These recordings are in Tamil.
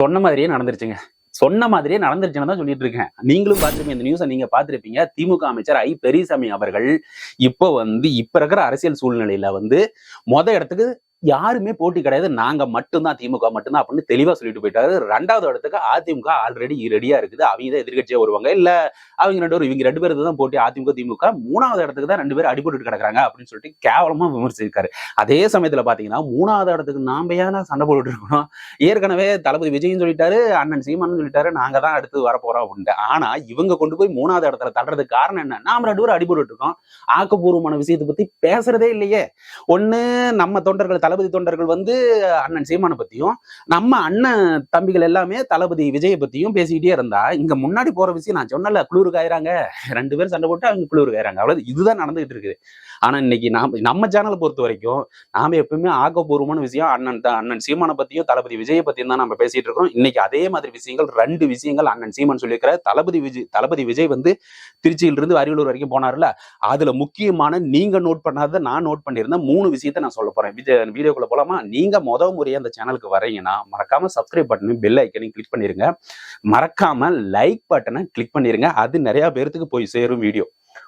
சொன்ன மாதிரியே நடந்துருச்சுங்க. சொன்ன மாதிரியே நடந்துருச்சுன்னு தான் சொல்லிட்டு இருக்கேன். நீங்களும் பார்த்துருப்பீங்க இந்த நியூஸை நீங்க பார்த்துருப்பீங்க. திமுக அமைச்சர் ஐ பெரியசாமி அவர்கள் இப்போ வந்து இப்ப இருக்கிற அரசியல் சூழ்நிலையில வந்து மொத இடத்துக்கு யாருமே போட்டி கிடையாது. நாங்க மட்டும்தான் திமுக மட்டும்தான் அப்படின்னு தெளிவா சொல்லிட்டு போயிட்டாரு. ரெண்டாவது இடத்துக்கு அதிமுக ஆல்ரெடி ரெடியா இருக்குது. அவங்க தான் எதிர்கட்சியா வருவாங்க. இல்ல அவங்க ரெண்டு பேரும் இவங்க ரெண்டு பேருக்கு தான் போட்டி. அதிமுக திமுக. மூணாவது இடத்துக்கு தான் ரெண்டு பேரும் அடிபட்டு கிடக்குறாங்க அப்படின்னு சொல்லிட்டு கேவலமா விமர்சிச்சிருக்காரு. அதே சமயத்துல பாத்தீங்கன்னா மூணாவது இடத்துக்கு நாம ஏன்னா சண்டை போட்டுட்டு இருக்கணும்? ஏற்கனவே தளபதி விஜயும் சொல்லிட்டாரு அண்ணன் சீமான் சொல்லிட்டாரு. நாங்க தான் அடுத்து வரப்போறோம் அப்படின்ட்டு. ஆனா இவங்க கொண்டு போய் மூணாவது இடத்துல தள்ளுறதுக்கு காரணம் என்ன? நாம ரெண்டு பேரும் அடிபட்டு இருக்கோம். ஆக்கப்பூர்வமான விஷயத்தை பத்தி பேசுறதே இல்லையே. ஒண்ணு நம்ம தொண்டர்கள் தளபதி தொண்டர்கள் வந்து அண்ணன் சீமானை பத்தியும் நம்ம அண்ணன் தம்பிகள் எல்லாமே தளபதி விஜயை பத்தியும் பேசிக்கிட்டே இருந்தா இங்க முன்னாடி போற விஷயம் நான் சொன்னல குளிருக்கு ஆயிராங்க ரெண்டு பேரும் சண்டை போட்டு அவங்க குளிருக்கு ஆயிராங்க அவ்வளவு இதுதான் நடந்துகிட்டு இருக்குது. ஆனா இன்னைக்கு நாம நம்ம சேனலை பொறுத்த வரைக்கும் நாம எப்பவுமே ஆக்கப்பூர்வமான விஷயம் அண்ணன் தான் அண்ணன் சீமானை பத்தியும் தளபதி விஜயை பத்தியும் தான் நம்ம பேசிட்டு இருக்கோம். இன்னைக்கு அதே மாதிரி விஷயங்கள் ரெண்டு விஷயங்கள் அண்ணன் சீமான் சொல்லியிருக்கிற தளபதி விஜய் தளபதி விஜய் வந்து திருச்சியிலிருந்து அரியலூர் வரைக்கும் போனார்ல. அதுல முக்கியமான நீங்க நோட் பண்ணாத நான் நோட் பண்ணியிருந்தேன். மூணு விஷயத்த நான் சொல்ல போறேன். விஜய் வீடியோக்குள்ள போலாமா? நீங்க முத முறையாக அந்த சேனலுக்கு வரீங்கன்னா மறக்காம சப்ஸ்கிரைப் பட்டனையும் பெல் ஐக்கனையும் கிளிக் பண்ணிருங்க. மறக்காம லைக் பட்டனை கிளிக் பண்ணிருங்க. அது நிறைய பேர்த்துக்கு போய் சேரும் வீடியோ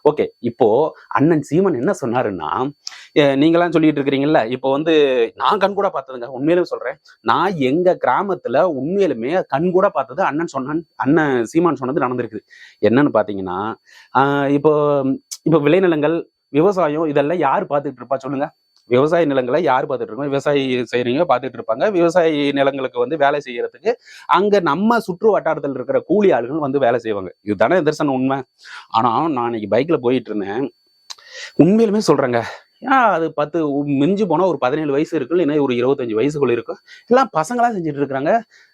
ஓகே இப்போ அண்ணன் சீமன் என்ன சொன்னாருன்னா நீங்களாம் சொல்லிட்டு இருக்கிறீங்கல்ல இப்போ வந்து நான் கண் கூட பார்த்ததுங்க. உண்மையிலும் சொல்றேன். நான் எங்க கிராமத்துல உண்மையிலுமே கண் கூட பார்த்தது அண்ணன் சொன்னான் அண்ணன் சீமான் சொன்னது நடந்திருக்குது என்னன்னு பாத்தீங்கன்னா இப்போ இப்போ விளைநிலங்கள் விவசாயம் இதெல்லாம் யார் பார்த்துட்டு இருப்பா சொல்லுங்க? விவசாய நிலங்களை யார் பார்த்துட்டு இருக்கோம் விவசாயி செய்கிறீங்க பார்த்துட்டு இருப்பாங்க விவசாய நிலங்களுக்கு வந்து வேலை செய்யறதுக்கு அங்க நம்ம சுற்று வட்டாரத்தில் இருக்கிற கூலி ஆளுகள் வந்து வேலை செய்வாங்க. இதுதானே தரிசனம் உண்மை? ஆனா நான் இன்னைக்கு பைக்ல போயிட்டு இருந்தேன் உண்மையிலுமே சொல்றேங்க. ஏன்னா அது பத்து மிஞ்சி போனால் ஒரு பதினேழு வயசு இருக்கு இல்லைன்னா ஒரு இருபத்தஞ்சு வயசுக்குள்ள இருக்கும். எல்லாம் பசங்களாம் செஞ்சுட்டு இருக்கிறாங்க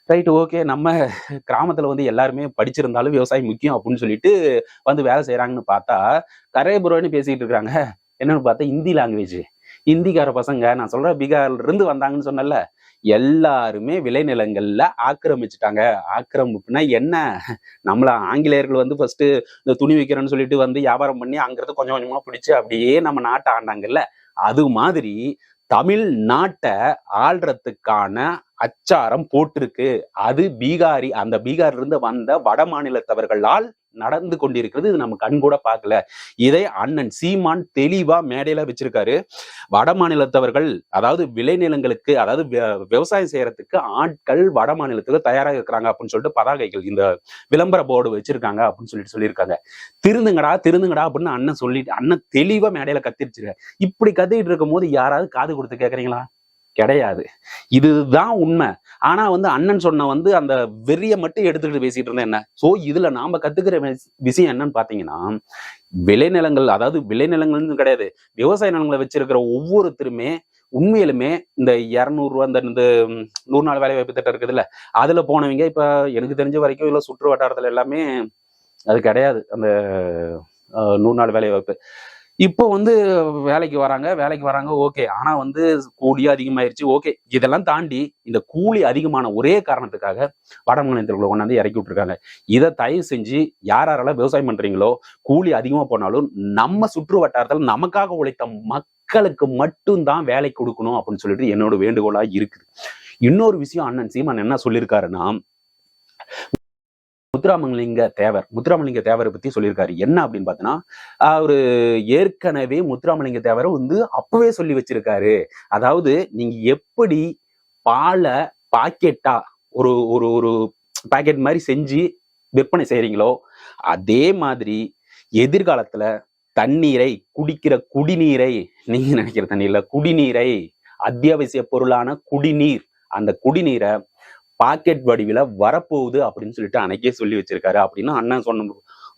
ரைட்டு ஓகே. நம்ம கிராமத்தில் வந்து எல்லாருமே படிச்சிருந்தாலும் விவசாயம் முக்கியம் அப்படின்னு சொல்லிட்டு வந்து வேலை செய்கிறாங்கன்னு பார்த்தா கரையபுரம்னு பேசிக்கிட்டு இருக்கிறாங்க என்னன்னு பார்த்தா ஹிந்தி லாங்குவேஜ் ஹிந்திக்கார பசங்க நான் சொல்ற பீகார்ல இருந்து வந்தாங்கன்னு சொன்னல எல்லாருமே விளைநிலங்கள்ல ஆக்கிரமிச்சுட்டாங்க. ஆக்கிரமிப்புனா என்ன? நம்மள ஆங்கிலேயர்கள் வந்து ஃபர்ஸ்ட் இந்த துணி வைக்கிறேன்னு சொல்லிட்டு வந்து வியாபாரம் பண்ணி அங்கிருந்து கொஞ்சம் கொஞ்சமா பிடிச்சு அப்படியே நம்ம நாட்டை ஆண்டாங்கல்ல. அது மாதிரி தமிழ் நாட்டை ஆள்றதுக்கான அச்சாரம் போட்டிருக்கு. அது பீகாரி அந்த பீகார்ல இருந்து வந்த வட மாநிலத்தவர்களால் நடந்து கொண்டிருக்கிறது. இது நம்ம கண் கூட பார்க்கல. இதை அண்ணன் சீமான் தெளிவா மேடையில வச்சிருக்காரு. வட மாநிலத்தவர்கள் அதாவது விளைநிலங்களுக்கு அதாவது விவசாயம் செய்யறதுக்கு ஆட்கள் வட மாநிலத்துக்கு தயாராக இருக்கிறாங்க அப்படின்னு சொல்லிட்டு பதாகைகள் இந்த விளம்பர போர்டு வச்சிருக்காங்க அப்படின்னு சொல்லிட்டு சொல்லியிருக்காங்க. திருந்துங்கடா திருந்துங்கடா அப்படின்னு அண்ணன் சொல்லிட்டு அண்ணன் தெளிவா மேடையில கத்திருச்சிருக்காரு இப்படி கத்திட்டு இருக்கும் போது யாராவது காது கொடுத்து கேக்குறீங்களா? கிடையாது. இதுதான் உண்மை. ஆனா வந்து அண்ணன் சொன்ன வந்து அந்த வெறிய மட்டும் எடுத்துக்கிட்டு பேசிட்டு இருந்தேன் என்ன? சோ இதுல நாம கத்துக்கிற விஷயம் என்னன்னு பாத்தீங்கன்னா விளைநிலங்கள் அதாவது விளைநிலங்கள்னு கிடையாது. விவசாய நிலங்களை வச்சிருக்கிற ஒவ்வொருத்தருமே உண்மையிலுமே இந்த இரநூறுவா இந்த இந்த நூறு நாள் வேலை வாய்ப்பு திட்டம் இருக்குதுல்ல அதுல போனவங்க இப்ப எனக்கு தெரிஞ்ச வரைக்கும் இல்ல சுற்று வட்டாரத்துல எல்லாமே அது கிடையாது. அந்த நூறு நாள் வேலை வாய்ப்பு. இப்போ வந்து வேலைக்கு வராங்க வேலைக்கு வராங்க ஓகே. ஆனா வந்து கூலி அதிகமாயிருச்சு ஓகே. இதெல்லாம் தாண்டி இந்த கூலி அதிகமான ஒரே காரணத்துக்காக வட மாநிலத்தில் கொண்டாந்து இறக்கி விட்டுருக்காங்க. இதை தயவு செஞ்சு யார் யாரெல்லாம் விவசாயம் பண்றீங்களோ கூலி அதிகமா போனாலும் நம்ம சுற்று வட்டாரத்தில் நமக்காக உழைத்த மக்களுக்கு மட்டும்தான் வேலை கொடுக்கணும் அப்படின்னு சொல்லிட்டு என்னோட வேண்டுகோளா இருக்குது. இன்னொரு விஷயம் அண்ணன் சீமான் என்ன சொல்லியிருக்காருன்னா முத்துராமலிங்க தேவர் முத்துராமலிங்க தேவரை பத்தி சொல்லியிருக்காரு. என்ன அப்படின்னு பார்த்தோன்னா அவரு ஏற்கனவே முத்துராமலிங்க தேவரை வந்து அப்பவே சொல்லி வச்சிருக்காரு. அதாவது நீங்க எப்படி பாலை பாக்கெட்டா ஒரு ஒரு ஒரு பாக்கெட் மாதிரி செஞ்சு விற்பனை செய்றீங்களோ அதே மாதிரி எதிர்காலத்துல தண்ணீரை குடிக்கிற குடிநீரை நீங்க நினைக்கிற தண்ணீர்ல குடிநீரை அத்தியாவசிய பொருளான குடிநீர் அந்த குடிநீரை பாக்கெட் வடிவில வரப்போகுது அப்படின்னு சொல்லிட்டு அன்னைக்கே சொல்லி வச்சிருக்காரு. அப்படின்னு அண்ணன் சொன்ன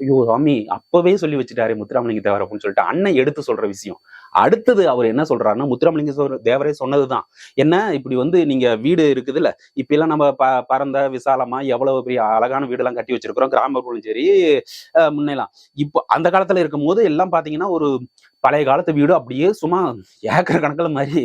ஐயோ சாமி அப்பவே சொல்லி வச்சுட்டாரு முத்துராமலிங்க தேவர் அப்படின்னு சொல்லிட்டு அண்ணன் எடுத்து சொல்ற விஷயம். அடுத்தது அவர் என்ன சொல்றாருன்னா முத்துராமலிங்க சொ- தேவரே சொன்னதுதான். என்ன இப்படி வந்து நீங்க வீடு இருக்குதுல்ல இப்ப எல்லாம் நம்ம ப பரந்த விசாலமா எவ்வளவு பெரிய அழகான வீடெல்லாம் கட்டி வச்சிருக்கிறோம் கிராமப்புறம் சரி முன்னெல்லாம். இப்போ அந்த காலத்துல இருக்கும் போது எல்லாம் பாத்தீங்கன்னா ஒரு பழைய காலத்து வீடு அப்படியே சும்மா ஏக்கர் கணக்கில் மாதிரி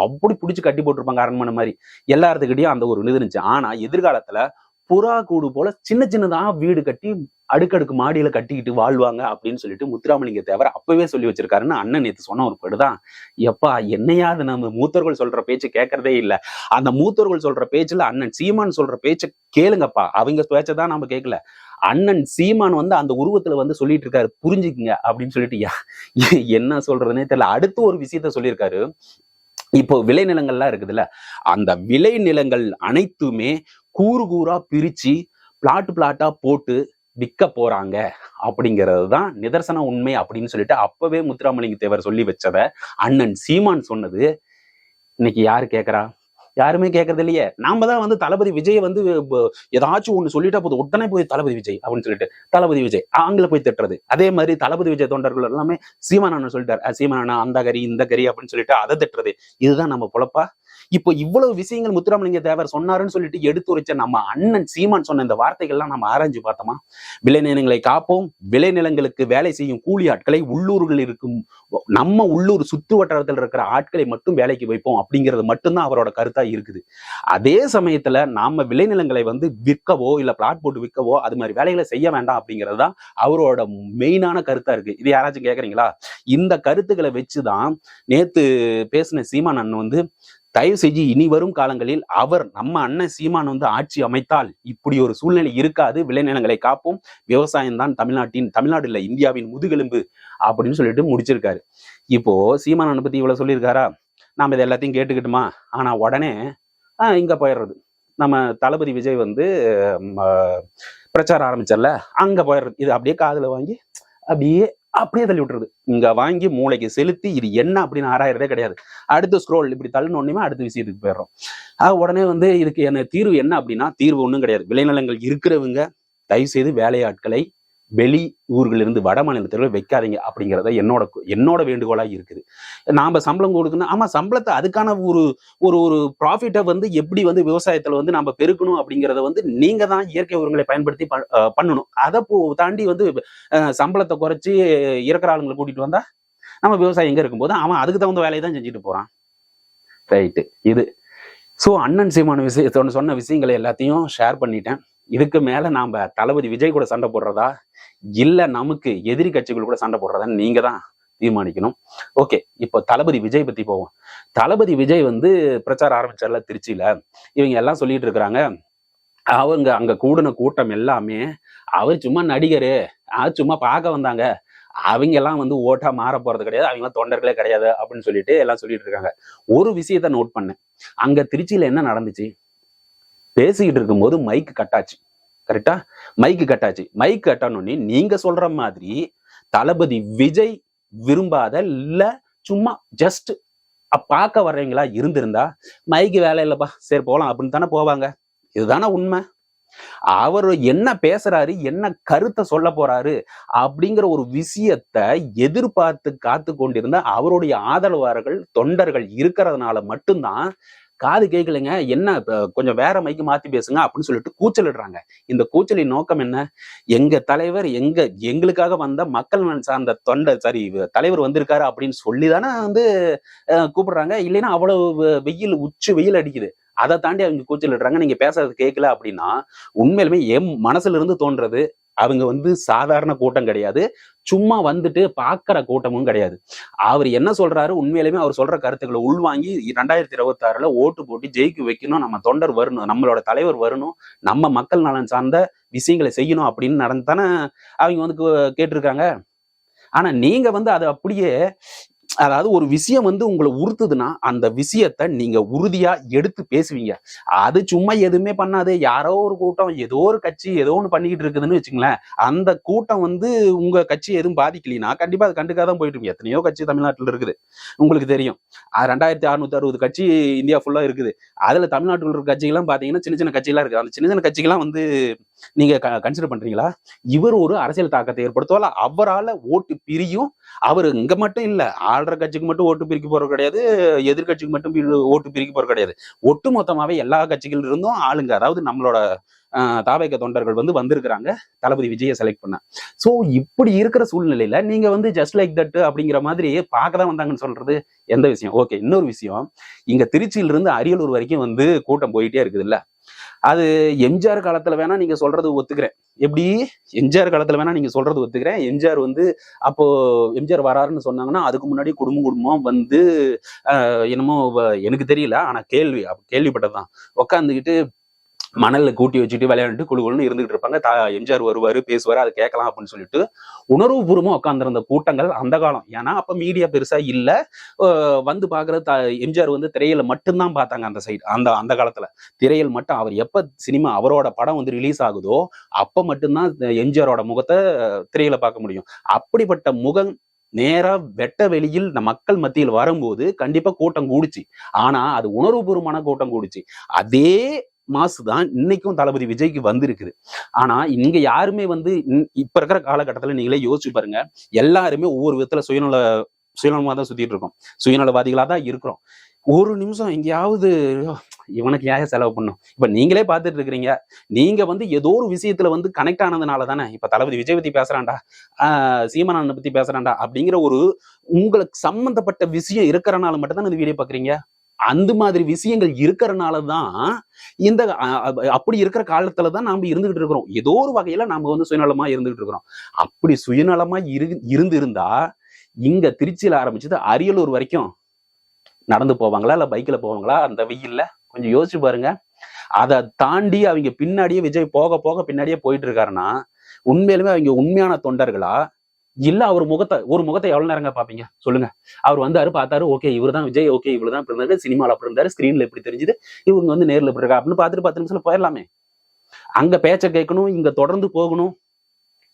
அப்படி பிடிச்சி கட்டி போட்டிருப்பாங்க அரண்மனை மாதிரி. எல்லாத்துக்கிட்டையும் அந்த ஒரு இது இருந்துச்சு. ஆனா எதிர்காலத்துல புறா கூடு போல சின்ன சின்னதா வீடு கட்டி அடுக்கடுக்கு மாடியில கட்டிக்கிட்டு வாழ்வாங்க அப்படின்னு சொல்லிட்டு முத்துராமலிங்க தேவர் அப்பவே சொல்லி வச்சிருக்காருன்னு அண்ணன் நேத்து சொன்ன ஒரு படுதான் எப்பா என்னையாவது நம்ம மூத்தர்கள் சொல்ற பேச்சு கேட்கறதே இல்ல. அந்த மூத்தர்கள் சொல்ற பேச்சுல அண்ணன் சீமான் சொல்ற பேச்சை கேளுங்கப்பா. அவங்க பேச்சை தான் நம்ம கேட்கல அண்ணன் சீமான் வந்து அந்த உருவத்துல வந்து சொல்லிட்டு இருக்காரு. புரிஞ்சுக்குங்க அப்படின்னு சொல்லிட்டு யா- என்ன சொல்றதுன்னே தெரியல. அடுத்து ஒரு விஷயத்த சொல்லியிருக்காரு. இப்போ விளைநிலங்கள்லாம் இருக்குதுல்ல. அந்த விளைநிலங்கள் அனைத்துமே கூறு கூறா பிரிச்சு பிளாட் பிளாட்டா போட்டு விற்க போறாங்க. அப்படிங்கிறது தான் நிதர்சன உண்மை அப்படின்னு சொல்லிட்டு அப்பவே முத்துராமலிங்க தேவர் சொல்லி வச்சத அண்ணன் சீமான் சொன்னது. இன்னைக்கு யாரு கேக்குறா? யாருமே கேட்கறது இல்லையே. நாம தான் வந்து தளபதி விஜய் வந்து ஏதாச்சும் ஒண்ணு சொல்லிட்டா போது உடனே போய் தளபதி விஜய் அப்படின்னு சொல்லிட்டு தளபதி விஜய் ஆங்கில போய் திட்டுறது. அதே மாதிரி தளபதி விஜய் தொண்டர்கள் எல்லாமே சீமான் அண்ணன் சொல்லிட்டார். அஹ் அந்த கறி இந்த கறி அப்படின்னு சொல்லிட்டு அதை திட்டுறது. இதுதான் நம்ம பொழப்பா? இப்போ இவ்வளவு விஷயங்கள் முத்துராமலிங்க தேவர் சொன்னாருன்னு சொல்லிட்டு எடுத்துரைச்ச நம்ம அண்ணன் சீமான் சொன்ன இந்த வார்த்தைகள்லாம் நம்ம ஆராய்ஞ்சு பார்த்தோமா? விளைநிலங்களை காப்போம் விளைநிலங்களுக்கு வேலை செய்யும் கூலி ஆட்களை உள்ளூர்களில் இருக்கும் நம்ம உள்ளூர் சுற்று வட்டாரத்தில் இருக்கிற ஆட்களை மட்டும் வேலைக்கு வைப்போம் அப்படிங்கிறது மட்டும்தான் அவரோட கருத்தா இருக்குது. அதே சமயத்துல நாம விளைநிலங்களை வந்து விற்கவோ இல்ல பிளாட் போட்டு விற்கவோ அது மாதிரி வேலைகளை செய்ய வேண்டாம் அப்படிங்கிறது தான் அவரோட மெயினான கருத்தா இருக்கு. இது யாராச்சும் கேக்குறீங்களா? இந்த கருத்துக்களை வச்சுதான் நேத்து பேசின சீமான் அண்ணன் வந்து தயவு செஞ்சு இனி வரும் காலங்களில் அவர் நம்ம அண்ணன் சீமான் வந்து ஆட்சி அமைத்தால் இப்படி ஒரு சூழ்நிலை இருக்காது. விளைநிலங்களை காப்போம். விவசாயம் தான் தமிழ்நாட்டின் தமிழ்நாடு இல்லை இந்தியாவின் முதுகெலும்பு அப்படின்னு சொல்லிட்டு முடிச்சிருக்காரு. இப்போ சீமான் பத்தி இவ்வளவு சொல்லியிருக்காரா? நாம இது எல்லாத்தையும் கேட்டுக்கிட்டுமா? ஆனா உடனே ஆஹ் இங்க போயிடுறது. நம்ம தளபதி விஜய் வந்து பிரச்சாரம் ஆரம்பிச்சார்ல அங்க போயிடுறது. இது அப்படியே காதுல வாங்கி அப்படியே அப்படியே தள்ளி விட்டுறது இங்க வாங்கி மூளைக்கு செலுத்தி இது என்ன அப்படின்னு ஆராயறதே கிடையாது. அடுத்த ஸ்க்ரோல் இப்படி தள்ளினோடனே அடுத்த விஷயத்துக்கு போயிடுறோம். ஆஹ் உடனே வந்து இதுக்கு என்ன தீர்வு என்ன அப்படின்னா தீர்வு ஒன்றும் கிடையாது. விளைநிலங்கள் இருக்கிறவங்க தயவு செய்து வேலையாட்களை வெளி ஊர்களிலிருந்து வட மாநிலத்தில் வைக்காதீங்க அப்படிங்கிறத என்னோட என்னோட வேண்டுகோளாக இருக்குது. நாம் சம்பளம் கொடுக்கணும். ஆமா சம்பளத்தை அதுக்கான ஒரு ஒரு ஒரு ப்ராஃபிட்டை வந்து எப்படி வந்து விவசாயத்தில் வந்து நம்ம பெருக்கணும் அப்படிங்கிறத வந்து நீங்க தான் இயற்கை உரங்களை பயன்படுத்தி ப- பண்ணணும். அதை போ தாண்டி வந்து சம்பளத்தை குறைச்சி இருக்கிற ஆளுங்களை கூட்டிட்டு வந்தா நம்ம விவசாயம் எங்கே இருக்கும்போது அவன் அதுக்கு தகுந்த வேலையை தான் செஞ்சுட்டு போறான். ரைட்டு இது. ஸோ அண்ணன் சீமான விஷயத்தோட சொன்ன விஷயங்களை எல்லாத்தையும் ஷேர் பண்ணிட்டேன். இதுக்கு மேல நாம தளபதி விஜய் கூட சண்டை போடுறதா? இல்ல நமக்கு எதிரி கட்சிகள் கூட சண்டை போடுறதான்னு நீங்க தான் தீர்மானிக்கணும். ஓகே இப்போ தளபதி விஜய் பத்தி போவோம். தளபதி விஜய் வந்து பிரச்சாரம் ஆரம்பிச்சார்ல திருச்சியில. இவங்க எல்லாம் சொல்லிட்டு இருக்கிறாங்க. அவங்க அங்க கூடின கூட்டம் எல்லாமே அவர் சும்மா நடிகரு அது சும்மா பார்க்க வந்தாங்க. அவங்க எல்லாம் வந்து ஓட்டா மாற போறது கிடையாது அவங்க எல்லாம் தொண்டர்களே கிடையாது அப்படின்னு சொல்லிட்டு எல்லாம் சொல்லிட்டு இருக்காங்க. ஒரு விஷயத்த நோட் பண்ணேன். அங்க திருச்சியில என்ன நடந்துச்சு? பேசிக்கிட்டு இருக்கும்போது மைக் கட்டாச்சு கரெக்டா மைக்கு கட்டாச்சு. மைக் கட்டணும்னு நீங்க சொல்ற மாதிரி தளபதி விஜய் விரும்பாத இல்ல சும்மா ஜஸ்ட் பார்க்க வர்றீங்களா இருந்திருந்தா மைக்கு வேலை இல்லப்பா சரி போகலாம் அப்படின்னு தானே போவாங்க. இதுதானே உண்மை? அவர் என்ன பேசுறாரு என்ன கருத்தை சொல்ல போறாரு அப்படிங்கிற ஒரு விஷயத்த எதிர்பார்த்து காத்து கொண்டிருந்த அவருடைய ஆதரவாளர்கள் தொண்டர்கள் இருக்கிறதுனால மட்டும்தான் காது கேட்கலைங்க என்ன கொஞ்சம் வேற மைக்கு மாத்தி பேசுங்க அப்படின்னு சொல்லிட்டு கூச்சலிடுறாங்க. இந்த கூச்சலின் நோக்கம் என்ன? எங்க தலைவர் எங்க எங்களுக்காக வந்த மக்கள் நலன் சார்ந்த தொண்டை சாரி தலைவர் வந்திருக்காரு அப்படின்னு சொல்லி தானே வந்து கூப்பிடுறாங்க. இல்லைன்னா அவ்வளவு வெ- வெயில் உச்சி வெயில் அடிக்குது. அதை தாண்டி அவங்க கூச்சலிடுறாங்க. நீங்க பேசுறது கேட்கல அப்படின்னா உண்மையிலுமே என் மனசுல இருந்து தோன்றது அவங்க வந்து சாதாரண கூட்டம் கிடையாது. சும்மா வந்துட்டு பாக்குற கூட்டமும் கிடையாது. அவர் என்ன சொல்றாரு? உண்மையிலுமே அவர் சொல்ற கருத்துக்களை உள்வாங்கி ரெண்டாயிரத்தி இருபத்தி ஆறுல ஓட்டு போட்டு ஜெயிக்க வைக்கணும். நம்ம தொண்டர் வரணும். நம்மளோட தலைவர் வரணும். நம்ம மக்கள் நலன் சார்ந்த விஷயங்களை செய்யணும் அப்படின்னு நடந்தானே அவங்க வந்து கேட்டிருக்காங்க. ஆனா நீங்க வந்து அதை அப்படியே அதாவது ஒரு விஷயம் வந்து உங்களை உறுத்துதுன்னா அந்த விஷயத்த நீங்க உறுதியா எடுத்து பேசுவீங்க. அது சும்மா எதுவுமே பண்ணாது யாரோ ஒரு கூட்டம் ஏதோ ஒரு கட்சி ஏதோ ஒன்று பண்ணிக்கிட்டு இருக்குதுன்னு வச்சுங்களேன் அந்த கூட்டம் வந்து உங்க கட்சி எதுவும் பாதிக்கலைன்னா கண்டிப்பா அது கண்டுக்காதான் போயிட்டு எத்தனையோ கட்சி தமிழ்நாட்டில் இருக்குது. உங்களுக்கு தெரியும். அது ரெண்டாயிரத்தி அறுநூத்தி அறுபது கட்சி இந்தியா ஃபுல்லா இருக்குது. அதுல தமிழ்நாட்டில் இருக்கிற கட்சிகள்லாம் பாத்தீங்கன்னா சின்ன சின்ன கட்சிகள்லாம் இருக்கு அந்த சின்ன சின்ன கட்சிகள்லாம் வந்து நீங்க கன்சிடர் பண்றீங்களா? இவர் ஒரு அரசியல் தாக்கத்தை ஏற்படுத்துவால அவரால ஓட்டு பிரியும். அவர் இங்க மட்டும் இல்ல ஆள்ற கட்சிக்கு மட்டும் ஓட்டு பிரிக்க போறது கிடையாது எதிர்கட்சிக்கு மட்டும் ஓட்டு பிரிக்க போறது கிடையாது. ஒட்டு மொத்தமாவே எல்லா கட்சிகள் இருந்தும் ஆளுங்க அதாவது நம்மளோட தாவைக்க தொண்டர்கள் வந்து வந்திருக்கிறாங்க தளபதி விஜயை செலக்ட் பண்ண. சோ இப்படி இருக்கிற சூழ்நிலையில நீங்க வந்து ஜஸ்ட் லைக் தட் அப்படிங்கிற மாதிரி பார்க்க தான் வந்தாங்கன்னு சொல்றது எந்த விஷயம்? ஓகே இன்னொரு விஷயம் இங்க திருச்சியில இருந்து அரியலூர் வரைக்கும் வந்து கூட்டம் போயிட்டே இருக்குது இல்லை அது எம்ஜிஆர் காலத்துல வேணா நீங்க சொல்றது ஒத்துக்கிறேன். எப்படி? எம்ஜிஆர் காலத்துல வேணா நீங்க சொல்றது ஒத்துக்கிறேன். எம்ஜிஆர் வந்து அப்போ எம்ஜிஆர் வராருன்னு சொன்னாங்கன்னா அதுக்கு முன்னாடி குடும்பம் குடும்பம் வந்து என்னமோ எனக்கு தெரியல ஆனா கேள்வி கேள்விப்பட்டதுதான். உட்காந்துக்கிட்டு மணலில் கூட்டி வச்சுட்டு விளையாண்டுட்டு குழு குழுன்னு இருந்துகிட்டு இருப்பாங்க. தா எம்ஜிஆர் வருவாரு பேசுவாரு அதை கேட்கலாம் அப்படின்னு சொல்லிட்டு உணர்வுபூர்வமா உட்காந்துருந்த கூட்டங்கள் அந்த காலம். ஏன்னா அப்போ மீடியா பெருசா இல்லை. வந்து பார்க்குற த- எம்ஜிஆர் வந்து திரையில மட்டும்தான் பார்த்தாங்க அந்த சைடு அந்த அந்த காலத்துல. திரையில் மட்டும் அவர் எப்போ சினிமா அவரோட படம் வந்து ரிலீஸ் ஆகுதோ அப்போ மட்டும்தான் எம்ஜிஆரோட முகத்தை திரையில பார்க்க முடியும். அப்படிப்பட்ட முகம் நேரா வெட்ட வெளியில் இந்த மக்கள் மத்தியில் வரும்போது கண்டிப்பா கூட்டம் கூடுச்சு. ஆனா அது உணர்வுபூர்வமான கூட்டம் கூடுச்சு. அதே மாசு தான் இன்னைக்கும் தளபதி விஜய்க்கு வந்திருக்குது. ஆனா இங்க யாருமே வந்து இன்- இப்ப இருக்கிற காலகட்டத்துல நீங்களே யோசிச்சு பாருங்க. எல்லாருமே ஒவ்வொரு விதத்துல சுயநல சுயநலமா தான் சுத்திட்டு இருக்கோம். சுயநலவாதிகளா தான் இருக்கிறோம். ஒரு நிமிஷம் எங்கேயாவது இவனுக்கு ஏன் செலவு பண்ணும் இப்ப நீங்களே பார்த்துட்டு இருக்கிறீங்க. நீங்க வந்து ஏதோ ஒரு விஷயத்துல வந்து கனெக்ட் ஆனதுனால தானே இப்ப தளபதி விஜய் பத்தி பேசுறான்டா சீமானந்த பத்தி பேசுறான்டா அப்படிங்கிற ஒரு உங்களுக்கு சம்பந்தப்பட்ட விஷயம் இருக்கிறனால மட்டும் தான் இந்த வீடியோ பாக்குறீங்க? அந்த மாதிரி விஷயங்கள் இருக்கிறனால தான் இந்த அப்படி இருக்கிற காலத்துல தான் நாம இருந்துகிட்டு இருக்கிறோம். ஏதோ ஒரு வகையில நாம வந்து சுயநலமா இருந்துகிட்டு இருக்கிறோம். அப்படி சுயநலமா இரு இருந்து இருந்தா இங்க திருச்சியில ஆரம்பிச்சது அரியலூர் வரைக்கும் நடந்து போவாங்களா? இல்ல பைக்ல போவாங்களா? அந்த வெயில்ல? கொஞ்சம் யோசிச்சு பாருங்க. அதை தாண்டி அவங்க பின்னாடியே விஜய் போக போக பின்னாடியே போயிட்டு இருக்காருன்னா உண்மையிலுமே அவங்க உண்மையான தொண்டர்களா? இல்ல அவர் முகத்தை ஒரு முகத்தை எவ்வளவு நேரங்க பாப்பீங்க சொல்லுங்க. அவர் வந்தாரு பார்த்தாரு ஓகே இவர் தான் விஜய் ஓகே இவர் தான் இருந்தாரு சினிமாவில் அப்படி இருந்தாரு ஸ்கிரீன்ல எப்படி தெரிஞ்சுது இவங்க வந்து நேர்ல இப்படி இருக்கா? அப்படின்னு பார்த்துட்டு பத்து நிமிஷம் போயிடலாமே. அங்க பேச்ச கேட்கணும் இங்க தொடர்ந்து போகணும்.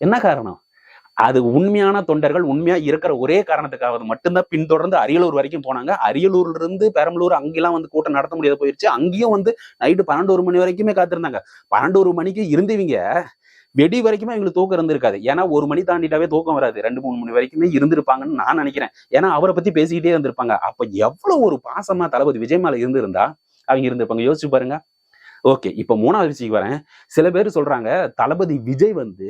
என்ன காரணம்? அது உண்மையான தொண்டர்கள் உண்மையா இருக்கிற ஒரே காரணத்துக்காக மட்டும்தான் பின்தொடர்ந்து அரியலூர் வரைக்கும் போனாங்க. அரியலூர்ல இருந்து பெரம்பலூர் அங்கெல்லாம் வந்து கூட்டம் நடத்த முடியாத போயிருச்சு. அங்கேயும் வந்து நைட்டு பன்னெண்டு ஒரு மணி வரைக்குமே காத்திருந்தாங்க. பன்னெண்டு ஒரு மணிக்கு இருந்தவங்க. வெடி வரைக்குமே எங்களுக்கு தூக்கம் இருந்திருக்காது. ஏன்னா ஒரு மணி தாண்டிட்டாவே தூக்கம் வராது. ரெண்டு மூணு மணி வரைக்குமே இருந்திருப்பாங்கன்னு நான் நினைக்கிறேன். ஏன்னா அவரை பத்தி பேசிக்கிட்டே இருந்திருப்பாங்க. அப்ப எவ்வளவு ஒரு பாசமா தளபதி விஜய் மேல இருந்திருந்தா அவங்க இருந்திருப்பாங்க. யோசிச்சு பாருங்க. ஓகே இப்ப மூணாவது விஷயம் வரேன். சில பேர் சொல்றாங்க தளபதி விஜய் வந்து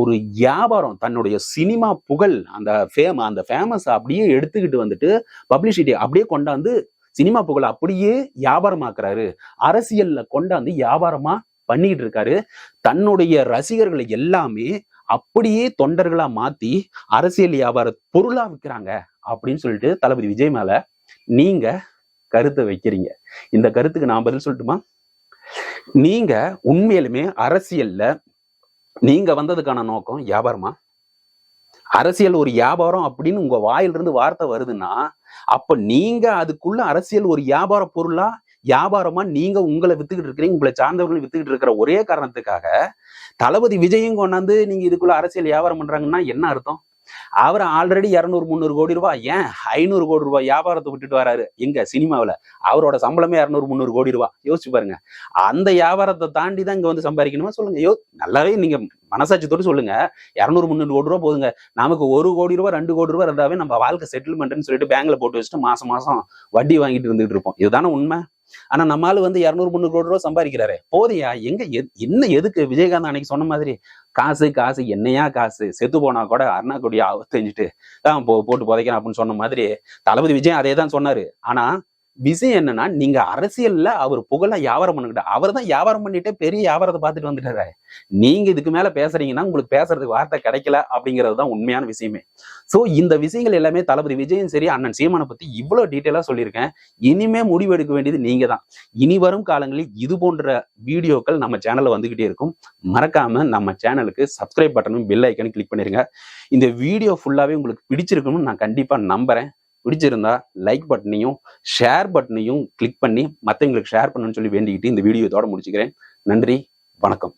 ஒரு வியாபாரம் தன்னுடைய சினிமா புகழ் அந்த ஃபேம அந்த ஃபேமஸ் அப்படியே எடுத்துக்கிட்டு வந்துட்டு பப்ளிசிட்டி அப்படியே கொண்டாந்து சினிமா புகழ் அப்படியே வியாபாரமாக்குறாரு. அரசியல்ல கொண்டாந்து வியாபாரமா பண்ணிக்கிட்டு இருக்காரு தன்னுடைய ரசிகர்களை எல்லாமே அப்படியே தொண்டர்களா மாத்தி அரசியல் வியாபார பொருளா விற்கிறாங்க அப்படின்னு சொல்லிட்டு தளபதி விஜய் மேல நீங்க கருத்தை வைக்கிறீங்க. இந்த கருத்துக்கு நான் பதில் சொல்லட்டுமா? நீங்க உண்மையிலுமே அரசியல்ல நீங்க வந்ததுக்கான நோக்கம் வியாபாரமா? அரசியல் ஒரு வியாபாரம் அப்படின்னு உங்க வாயிலிருந்து வார்த்தை வருதுன்னா அப்ப நீங்க அதுக்குள்ள அரசியல் ஒரு வியாபார பொருளா வியாபாரமா நீங்க உங்களை வித்துக்கிட்டு இருக்கிறீங்க உங்களை சார்ந்தவர்கள் வித்துக்கிட்டு இருக்கிற ஒரே காரணத்துக்காக தளபதி விஜயும் கொண்டாந்து நீங்க இதுக்குள்ள அரசியல் வியாபாரம் பண்றாங்கன்னா என்ன அர்த்தம்? அவர் ஆல்ரெடி இரநூறு முந்நூறு கோடி ரூபாய் ஏன் ஐநூறு கோடி ரூபாய் வியாபாரத்தை விட்டுட்டு வராரு? எங்க சினிமாவில். அவரோட சம்பளமே இரநூறு முந்நூறு கோடி ரூபாய் யோசிச்சு பாருங்க. அந்த வியாபாரத்தை தாண்டி தான் இங்க வந்து சம்பாதிக்கணுமா? சொல்லுங்க. யோ நல்லாவே நீங்க மனசாட்சித்தோடு சொல்லுங்க. இரநூறு முந்நூறு கோடி ரூபா போதுங்க. நமக்கு ஒரு கோடி ரூபா ரெண்டு கோடி ரூபா இருந்தாவே நம்ம வாழ்க்கை செட்டில்மெண்ட்னு சொல்லிட்டு பேங்க்ல போட்டு வச்சுட்டு மாசம் மாசம் வட்டி வாங்கிட்டு இருந்துட்டு இருப்போம். இதுதானே உண்மை? ஆனா நம்மால வந்து இரநூறு முந்நூறு கோடி ரூபா சம்பாதிக்கிறாரு. போதையா எங்க என்ன எதுக்கு விஜயகாந்த் அன்னைக்கு சொன்ன மாதிரி? காசு காசு என்னையா காசு? செத்து போனா கூட அருணா கொடி தெரிஞ்சுட்டு தான் போ போட்டு புதைக்கிறேன் அப்படின்னு சொன்ன மாதிரி தளபதி விஜய் அதே தான் சொன்னாரு. ஆனா விஷயம் என்னன்னா நீங்க அரசியல்ல அவர் புகழ வியாபாரம் பண்ணிக்கிட்ட அவர் தான் வியாபாரம் பண்ணிட்டே பெரிய வியாபாரத்தை பார்த்துட்டு வந்துட்டாரு. நீங்க இதுக்கு மேல பேசுறீங்கன்னா உங்களுக்கு பேசுறதுக்கு வார்த்தை கிடைக்கல அப்படிங்கிறது தான் உண்மையான விஷயமே. சோ இந்த விஷயங்கள் எல்லாமே தளபதி விஜயும் சரி அண்ணன் சீமானை பத்தி இவ்வளவு டீட்டெயிலா சொல்லியிருக்கேன். இனிமே முடிவெடுக்க வேண்டியது நீங்க தான். இனி வரும் காலங்களில் இது போன்ற வீடியோக்கள் நம்ம சேனல்ல வந்துகிட்டே இருக்கும். மறக்காம நம்ம சேனலுக்கு சப்ஸ்கிரைப் பட்டனும் பெல் ஐக்கனும் கிளிக் பண்ணிருங்க. இந்த வீடியோ ஃபுல்லாவே உங்களுக்கு பிடிச்சிருக்கணும்னு நான் கண்டிப்பா நம்புறேன். பிடிச்சிருந்தா லைக் பட்டனையும் ஷேர் பட்டனையும் கிளிக் பண்ணி மற்றவங்களுக்கு ஷேர் பண்ணணும்னு சொல்லி வேண்டிக்கிட்டு இந்த வீடியோ இதோட முடிச்சுக்கிறேன். நன்றி வணக்கம்.